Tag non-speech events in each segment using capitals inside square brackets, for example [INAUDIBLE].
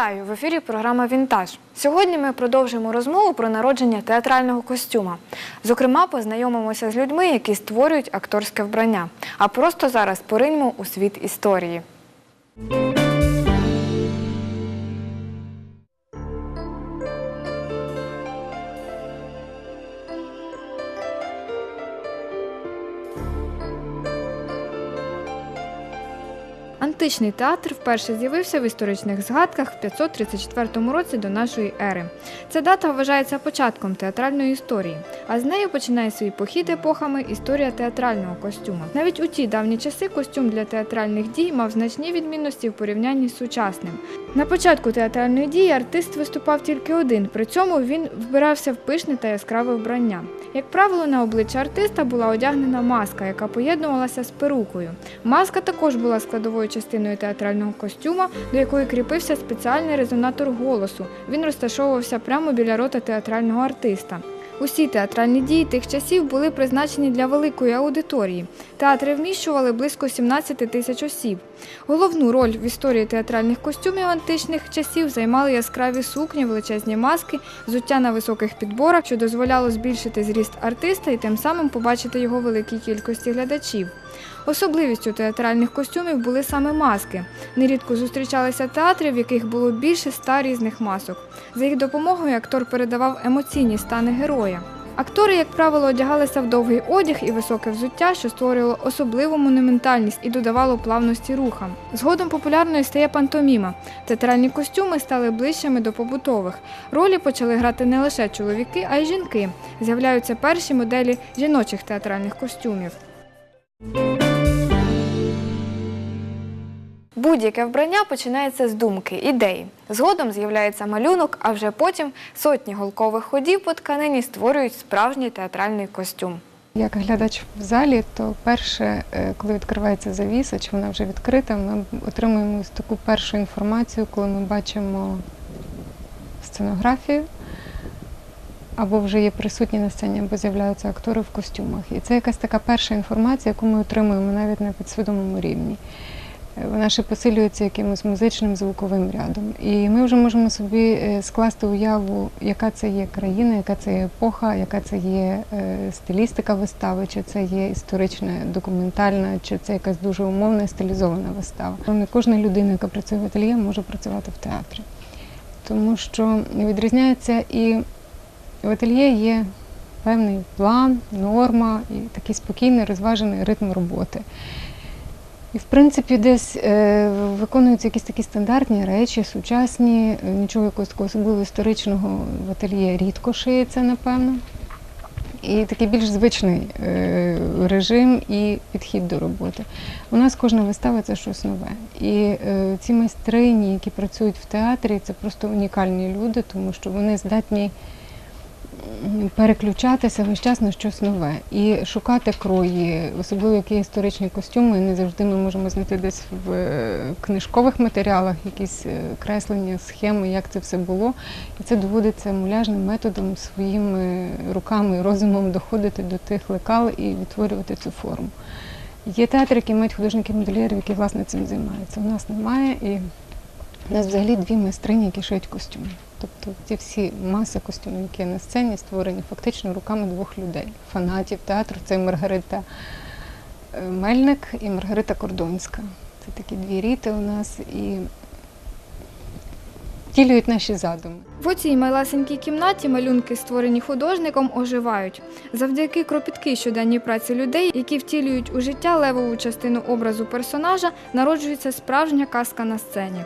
В ефірі програма Вінтаж. Сьогодні ми продовжимо розмову про народження театрального костюма. Зокрема, познайомимося з людьми, які створюють акторське вбрання. А просто зараз пориньмо у світ історії. Античний театр вперше з'явився в історичних згадках в 534 році до нашої ери. Ця дата вважається початком театральної історії, а з нею починає свій похід епохами історія театрального костюма. Навіть у ті давні часи костюм для театральних дій мав значні відмінності в порівнянні з сучасним. На початку театральної дії артист виступав тільки один, при цьому він вбирався в пишне та яскраве вбрання. Як правило, на обличчя артиста була одягнена маска, яка поєднувалася з перукою. Маска також була складовою частиною театрального костюма, до якої кріпився спеціальний резонатор голосу. Він розташовувався прямо біля рота театрального артиста. Усі театральні дії тих часів були призначені для великої аудиторії. Театри вміщували близько 17 тисяч осіб. Головну роль в історії театральних костюмів античних часів займали яскраві сукні, величезні маски, взуття на високих підборах, що дозволяло збільшити зріст артиста і тим самим побачити його великій кількості глядачів. Особливістю театральних костюмів були саме маски. Нерідко зустрічалися театри, в яких було більше ста різних масок. За їх допомогою актор передавав емоційні стани героя. Актори, як правило, одягалися в довгий одяг і високе взуття, що створювало особливу монументальність і додавало плавності рухам. Згодом популярною стає пантоміма. Театральні костюми стали ближчими до побутових. Ролі почали грати не лише чоловіки, а й жінки. З'являються перші моделі жіночих театральних костюмів. Будь-яке вбрання починається з думки, ідеї. Згодом з'являється малюнок, а вже потім сотні голкових ходів по тканині створюють справжній театральний костюм. Як глядач в залі, то перше, е, коли відкривається завіса, чи вона вже відкрита, ми отримуємо таку першу інформацію, коли ми бачимо сценографію, або вже є присутні на сцені, або з'являються актори в костюмах. І це якась така перша інформація, яку ми отримуємо навіть на підсвідомому рівні. Вона ще посилюється якимось музичним звуковим рядом. І ми вже можемо собі е, скласти уяву, яка це є країна, яка це є епоха, яка це є е, стилістика вистави, чи це є історична, документальна, чи це якась дуже умовна стилізована вистава. Не кожна людина, яка працює в ательє, може працювати в театрі. Тому що відрізняється і в ательє є певний план, норма і такий спокійний, розважений ритм роботи. І, в принципі, десь е, виконуються якісь такі стандартні речі, сучасні, нічого якогось такого особливо історичного в ательє рідко шиється, напевно. І такий більш звичний е, режим і підхід до роботи. У нас кожна вистава це щось нове. І е, ці майстрині, які працюють в театрі, це просто унікальні люди, тому що вони здатні переключатися весь час на щось нове і шукати крої, особливо які історичні костюми. Не завжди ми можемо знайти десь в е, книжкових матеріалах якісь е, креслення, схеми, як це все було. І це доводиться муляжним методом своїми руками і розумом доходити до тих лекал і відтворювати цю форму. Є театри, які мають художників-модельєрів, які власне цим займаються. У нас немає, і у нас взагалі дві майстрині, які шиють костюми. Тобто ці всі маси костюмів, які на сцені, створені фактично руками двох людей, фанатів театру. Це Маргарита е, Мельник і Маргарита Кордонська. Це такі дві ріти у нас і втілюють наші задуми. В оцій малесенькій кімнаті малюнки, створені художником, оживають. Завдяки кропіткій щоденній праці людей, які втілюють у життя левову частину образу персонажа, народжується справжня казка на сцені.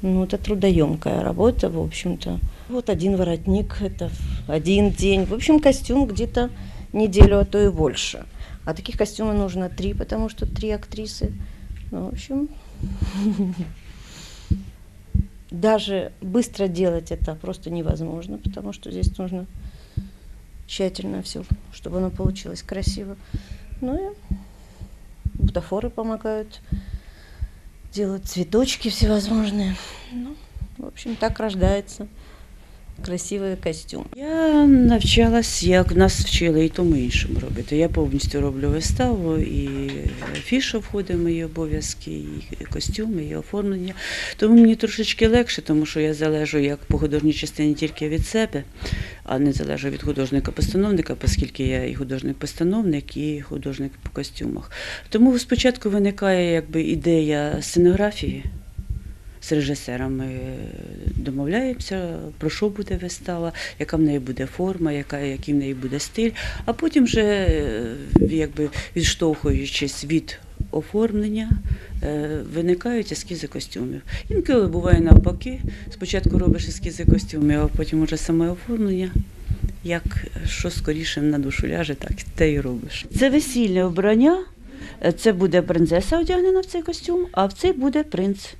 Ну, это трудоемкая работа, в общем-то. Вот один воротник, это один день. В общем, костюм где-то неделю, а то и больше. А таких костюмов нужно три, потому что три актрисы. Ну, в общем, [LAUGHS] даже быстро делать это просто невозможно, потому что здесь нужно тщательно все, чтобы оно получилось красиво. Ну и бутафоры помогают делать цветочки всевозможные. Ну, в общем, так рождается красивый костюм. Я навчалась, як нас вчили і тому іншому робити. Я повністю роблю виставу, і фіша входить в мої обов'язки, і костюми, і оформлення. Тому мені трошечки легше, тому що я залежу як по художній частині тільки від себе, а не залежу від художника-постановника, оскільки я і художник-постановник, і художник по костюмах. Тому спочатку виникає якби ідея сценографії. З режисерами домовляємося, про що буде вистава, яка в неї буде форма, яка, який в неї буде стиль. А потім вже, е, якби відштовхуючись від оформлення, е, виникають ескізи костюмів. Інколи буває навпаки. Спочатку робиш ескізи костюмів, а потім уже саме оформлення. Як що скоріше на душу ляже, так те і робиш. Це весільне обрання. Це буде принцеса одягнена в цей костюм, а в цей буде принц.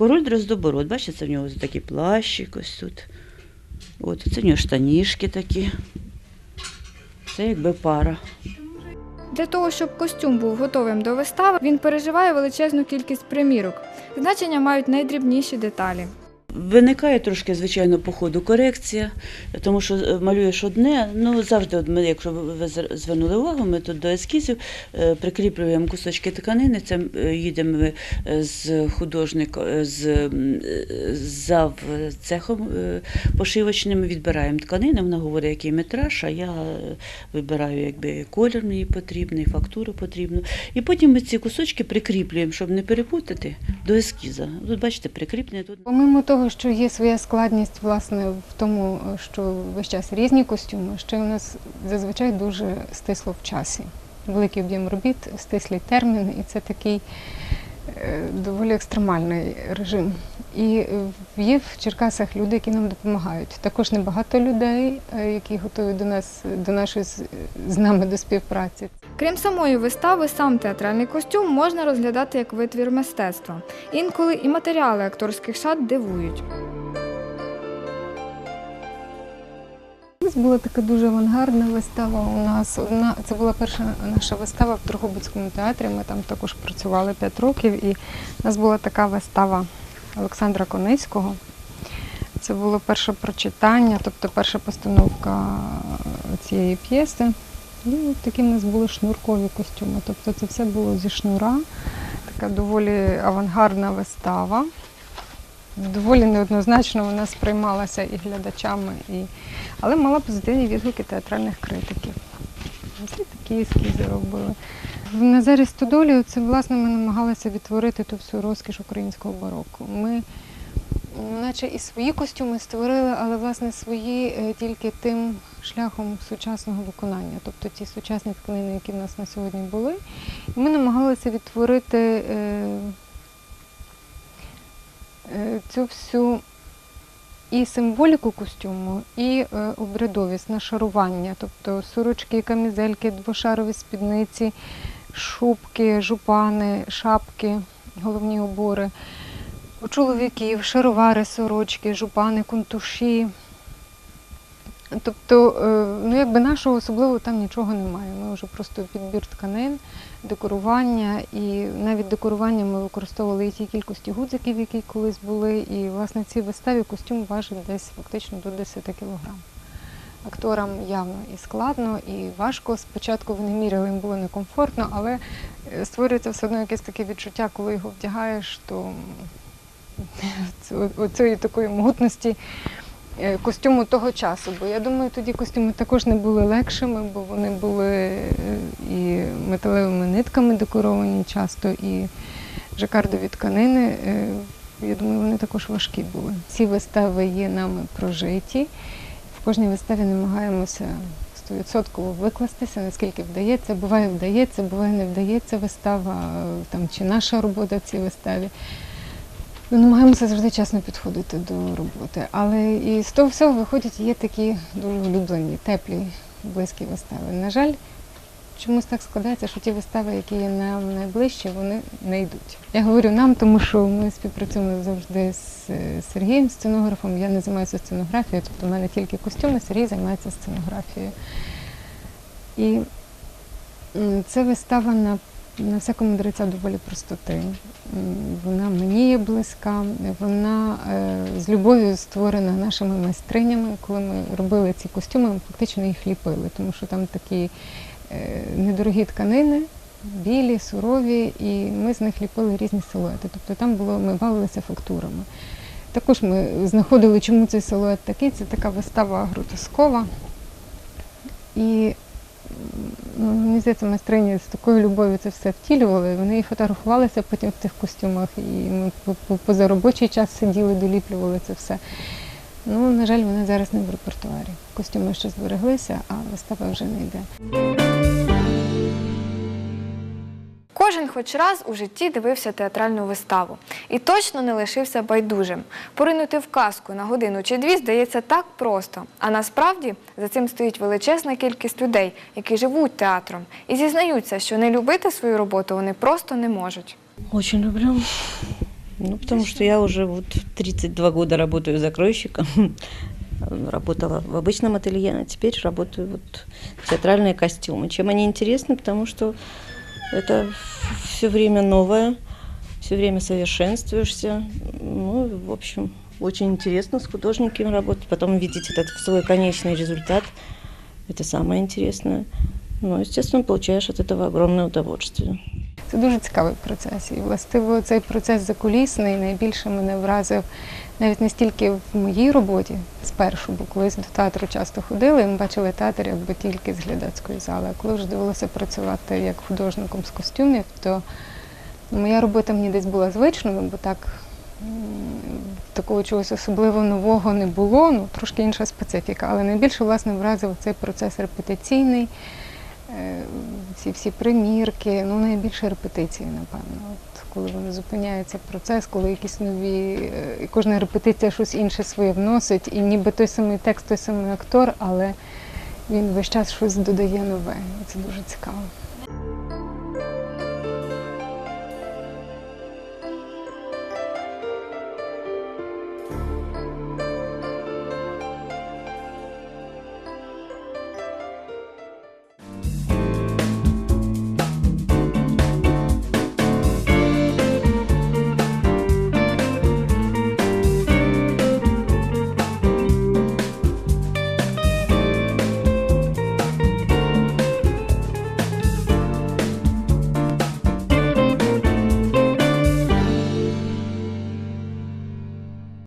Король Дроздобород, бачите, це в нього такі плащик ось тут. От, це в нього штанішки такі. Це якби пара. Для того, щоб костюм був готовим до вистави, він переживає величезну кількість примірок. Значення мають найдрібніші деталі. Виникає трошки, звичайно, по ходу корекція, тому що е, малюєш одне. Ну завжди, ми, якщо ви звернули увагу, ми тут до ескізів е, прикріплюємо кусочки тканини. Це е, їдемо ми з художником, е, з зав цехом пошивочним, відбираємо тканини. Вона говорить, який метраж, а я вибираю, якби колір мені потрібний, фактуру потрібну. І потім ми ці кусочки прикріплюємо, щоб не перепутати до ескіза. Тут бачите, прикріплення тут. Помимо того, що є своя складність власне в тому, що весь час різні костюми, ще у нас зазвичай дуже стисло в часі. Великий об'єм робіт, стислий термін, і це такий е, доволі екстремальний режим. І е, є в Черкасах люди, які нам допомагають. Також небагато людей, е, які готові до нас, до нашої з- нами до співпраці. Крім самої вистави, сам театральний костюм можна розглядати як витвір мистецтва. Інколи і матеріали акторських шат дивують. Була така дуже авангардна вистава. У нас одна це була перша наша вистава в Дрогобицькому театрі. Ми там також працювали 5 років, і у нас була така вистава Олександра Коницького. Це було перше прочитання, тобто перша постановка цієї п'єси. І такі в нас були шнуркові костюми. Тобто це все було зі шнура. Така доволі авангардна вистава. Доволі неоднозначно вона сприймалася і глядачами, і... але мала позитивні відгуки театральних критиків. Ось такі ескізи робили. В Назарі Стодолі це власне ми намагалися відтворити ту всю розкіш українського бароку. Ми наче і свої костюми створили, але власне свої е, тільки тим шляхом сучасного виконання, тобто ті сучасні тканини, які в нас на сьогодні були. І ми намагалися відтворити е, е, цю всю і символіку костюму, і е, обрядовість, нашарування, тобто сорочки, камізельки, двошарові спідниці, шубки, жупани, шапки, головні убори. У чоловіків шаровари, сорочки, жупани, кунтуші. Тобто, е, ну якби нашого особливого там нічого немає. Ми вже просто підбір тканин, декорування, і навіть декорування ми використовували і ті кількості гудзиків, які колись були. І власне в цій виставі костюм важить десь фактично до 10 кілограм. Акторам явно і складно, і важко. Спочатку вони міряли, їм було некомфортно, але е, створюється все одно якесь таке відчуття, коли його вдягаєш, то оцієї такої могутності е, костюму того часу. Бо я думаю, тоді костюми також не були легшими, бо вони були е, і металевими нитками декоровані часто, і жакардові тканини. Я думаю, вони також важкі були. Ці вистави є нами прожиті. Кожній виставі намагаємося 100% викластися, наскільки вдається. Буває вдається, буває не вдається вистава там, чи наша робота в цій виставі. Ми намагаємося завжди чесно підходити до роботи. Але і з того всього виходять є такі дуже улюблені, теплі, близькі вистави. На жаль, чомусь так складається, що ті вистави, які є нам найближчі, вони не йдуть. Я говорю нам, тому що ми співпрацюємо завжди з е, Сергієм, сценографом. Я не займаюся сценографією, тобто в мене тільки костюми, Сергій займається сценографією. І це вистава на на всякому дриця доволі простоти. Вона мені є близька, вона е, з любов'ю створена нашими майстринями. Коли ми робили ці костюми, ми фактично їх ліпили, тому що там такі недорогі тканини, білі, сурові, і ми з них ліпили різні силуети. Тобто там було, ми бавилися фактурами. Також ми знаходили, чому цей силует такий. Це така вистава гротескова. І ну, мені здається, майстрині з такою любов'ю це все втілювали. Вони і фотографувалися потім в тих костюмах, і ми по- по- поза робочий час сиділи, доліплювали це все. Ну, на жаль, вона зараз не в репертуарі. Костюми ще збереглися, а вистава вже не йде. Кожен хоч раз у житті дивився театральну виставу і точно не лишився байдужим. Поринути в казку на годину чи дві здається так просто. А насправді за цим стоїть величезна кількість людей, які живуть театром, і зізнаються, що не любити свою роботу вони просто не можуть. Очень люблю. Ну, потому что я уже вот 32 года работаю закройщиком. [LAUGHS] Работала в обычном ателье, а теперь работаю вот в театральные костюмы. Чем они интересны? Потому что это все время новое, все время совершенствуешься. Ну, и, в общем, очень интересно с художниками работать. Потом видеть этот свой конечный результат. Это самое интересное. Ну, естественно, получаешь от этого огромное удовольствие. Це дуже цікавий процес. І властиво цей процес закулісний найбільше мене вразив навіть не стільки в моїй роботі спершу, бо колись до театру часто ходили, ми бачили театр якби тільки з глядацької зали. А коли вже довелося працювати як художником з костюмів, то моя робота мені десь була звичною, бо так такого чогось особливо нового не було, ну трошки інша специфіка. Але найбільше власне вразив цей процес репетиційний. Е, ці всі примірки, ну найбільше репетиції, напевно. Коли вони зупиняється процес, коли якісь нові, е, кожна репетиція щось інше своє вносить, і ніби той самий текст, той самий актор, але він весь час щось додає нове. І це дуже цікаво.